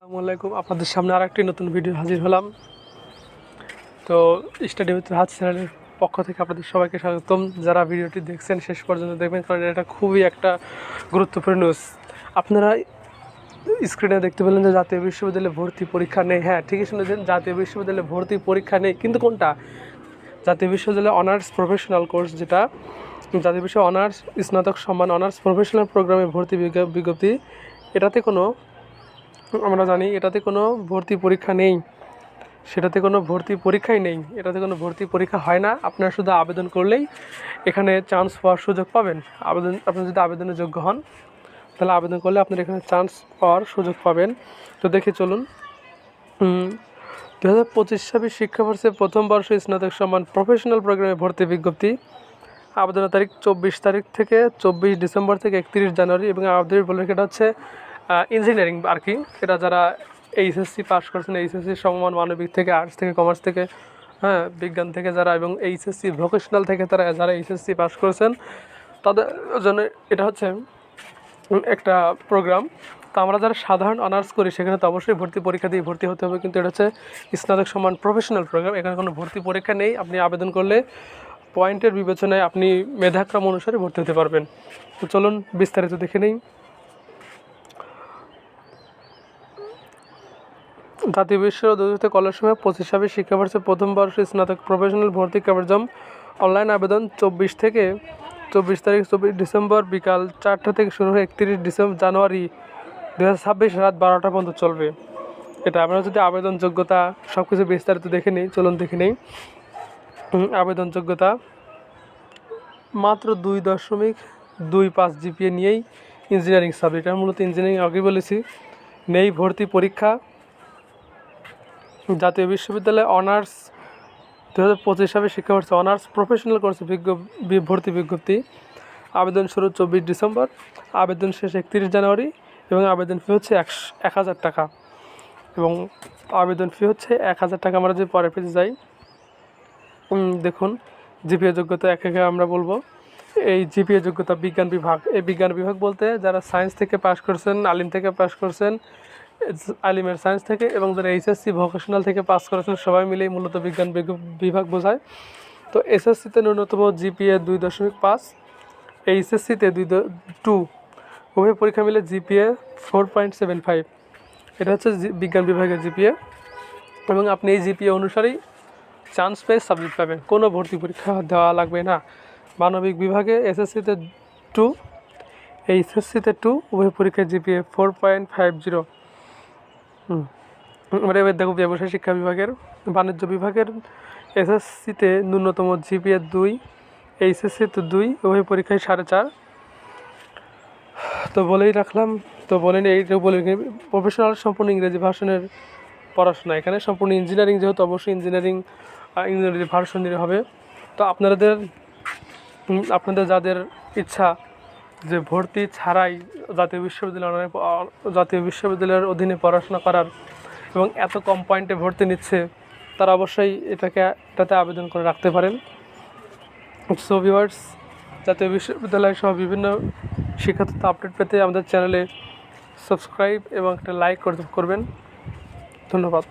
আসসালামু আলাইকুম। আপনাদের সামনে আর একটি নতুন ভিডিও হাজির হলাম। তো স্টাডি উইথ হাজ চ্যানেলের পক্ষ থেকে আপনাদের সবাইকে স্বাগতম। যারা ভিডিওটি দেখছেন শেষ পর্যন্ত দেখবেন, কারণ এটা খুবই একটা গুরুত্বপূর্ণ নিউজ আপনারা স্ক্রিনে দেখতে পেলেন যে জাতীয় বিশ্ববিদ্যালয়ে ভর্তি পরীক্ষা নেই। হ্যাঁ ঠিকই শুনেছেন, জাতীয় বিশ্ববিদ্যালয়ে ভর্তি পরীক্ষা নেই। কিন্তু কোনটা? জাতীয় বিশ্ববিদ্যালয়ে অনার্স প্রফেশনাল কোর্স যেটা, জাতীয় বিশ্ব অনার্স স্নাতক সম্মান অনার্স প্রফেশনাল প্রোগ্রামে ভর্তি বিজ্ঞ- বিজ্ঞপ্তি, এটাতে কোনো আমরা জানি এটাতে কোনো ভর্তি পরীক্ষা নেই। সেটাতে কোনো ভর্তি পরীক্ষাই নেই। এটাতে কোনো ভর্তি পরীক্ষা হয় না। আপনারা শুধু আবেদন করলেই এখানে চান্স পাওয়ার সুযোগ পাবেন। আবেদন, আপনি যদি আবেদনের যোগ্য হন, তাহলে আবেদন করলে আপনার এখানে চান্স পাওয়ার সুযোগ পাবেন। তো দেখে চলুন। দু হাজার পঁচিশ ছাব্বিশ শিক্ষাবর্ষে প্রথম বর্ষ স্নাতক সম্মান প্রফেশনাল প্রোগ্রামে ভর্তি বিজ্ঞপ্তি। আবেদনের তারিখ চব্বিশ তারিখ থেকে চব্বিশ ডিসেম্বর থেকে একত্রিশ জানুয়ারি এবং আবেদনের বলে এটা হচ্ছে ইঞ্জিনিয়ারিং আর কি। এটা যারা এইচএসসি পাস করছেন এইচএসসি সমমান মানবিক থেকে আর্টস থেকে কমার্স থেকে হ্যাঁ বিজ্ঞান থেকে যারা এবং এইচএসসি ভোকেশনাল থেকে তারা, যারা এইচএসসি পাস করেছেন, তাদের জন্য এটা হচ্ছে একটা প্রোগ্রাম তো আমরা যারা সাধারণ অনার্স করি, সেখানে তো অবশ্যই ভর্তি পরীক্ষা দিয়ে ভর্তি হতে হবে, কিন্তু এটা হচ্ছে স্নাতক সমান প্রফেশনাল প্রোগ্রাম এখানে কোনো ভর্তি পরীক্ষা নেই, আপনি আবেদন করলে পয়েন্টের বিবেচনায় আপনি মেধাক্রম অনুসারে ভর্তি হতে পারবেন। তো চলুন বিস্তারিত দেখে নেই। জাতীয় বিশ্ববিদ্যালয় কলেজ সময় পঁচিশ ছাব্বিশ শিক্ষাবর্ষে প্রথম বর্ষ স্নাতক প্রফেশনাল ভর্তি কার্যক্রম অনলাইন আবেদন চব্বিশ থেকে চব্বিশ তারিখ চব্বিশ ডিসেম্বর বিকাল চারটা থেকে শুরু হয়ে একত্রিশ ডিসেম্বর জানুয়ারি দু ছাব্বিশ রাত বারোটা পর্যন্ত চলবে। এটা আমরা যদি আবেদন যোগ্যতা সব কিছু বিস্তারিত দেখে নিই, চলুন দেখে নিই। আবেদন যোগ্যতা মাত্র দুই দশমিক দুই পাঁচ জিপিএ নিয়েই ইঞ্জিনিয়ারিং সাবজেক্ট আমি মূলত ইঞ্জিনিয়ারিং আগে বলেছি। নেই ভর্তি পরীক্ষা জাতীয় বিশ্ববিদ্যালয়ে অনার্স দু হাজার পঁচিশ সালে শিক্ষাবর্ষে অনার্স প্রফেশনাল কোর্সে বিজ্ঞ বি- ভর্তি বিজ্ঞপ্তি। আবেদন শুরু চব্বিশ ডিসেম্বর। আবেদন শেষ একত্রিশ জানুয়ারি এবং আবেদন ফি হচ্ছে একশো এক হাজার টাকা। এবং আবেদন ফি হচ্ছে এক হাজার টাকা আমরা যদি পরের পেজে যাই। দেখুন, জিপিএ যোগ্যতা এক একে আমরা বলব। এই জিপিএ যোগ্যতা বিজ্ঞান বিভাগ। এই বিজ্ঞান বিভাগ বলতে যারা সায়েন্স থেকে পাশ করছেন, আলিম থেকে পাশ করছেন আলিমের সায়েন্স থেকে এবং যারা এইচএসসি ভোকেশনাল থেকে পাস করেছেন, সবাই মিলেই মূলত বিজ্ঞান বিভাগ বোঝায়। তো এসএসসিতে ন্যূনতম জিপিএ দুই দশমিক পাঁচ এইচএসসিতে দুই টু উভয় পরীক্ষা মিলে GPA four point seven five এটা হচ্ছে বিজ্ঞান বিভাগের জিপিএ এবং আপনি এই জিপিএ অনুসারেই চান্স পেয়ে সাবজেক্ট পাবেন। কোনো ভর্তি পরীক্ষা দেওয়া লাগবে না। মানবিক বিভাগে এসএসসিতে টু এইচএসসিতে টু উভয় পরীক্ষার GPA four point five zero আমরা এবার দেখো ব্যবসায় শিক্ষা বিভাগের, বাণিজ্য বিভাগের এসএসসিতে ন্যূনতম জিপিএ দুই এইচএসসিতে দুই, উভয় পরীক্ষায় সাড়ে চার। তো বলেই রাখলাম, তো বলেন এইটা বলে প্রফেশনাল সম্পূর্ণ ইংরেজি ভাষণের পড়াশোনা। এখানে সম্পূর্ণ ইঞ্জিনিয়ারিং যেহেতু অবশ্যই ইঞ্জিনিয়ারিং ইংরেজি ভার্সন হবে। তো আপনাদের আপনাদের যাদের ইচ্ছা যে ভর্তি ছাড়াই জাতীয় বিশ্ববিদ্যালয় জাতীয় বিশ্ববিদ্যালয়ের অধীনে পড়াশোনা করার এবং এত কম পয়েন্টে ভর্তি নিচ্ছে, তারা অবশ্যই এটাকে, এটাতে আবেদন করে রাখতে পারেন। সো ভিউয়ার্স জাতীয় বিশ্ববিদ্যালয় সহ বিভিন্ন শিক্ষাতত্ত্ব আপডেট পেতে আমাদের চ্যানেলে সাবস্ক্রাইব এবং একটা লাইক করবেন। ধন্যবাদ।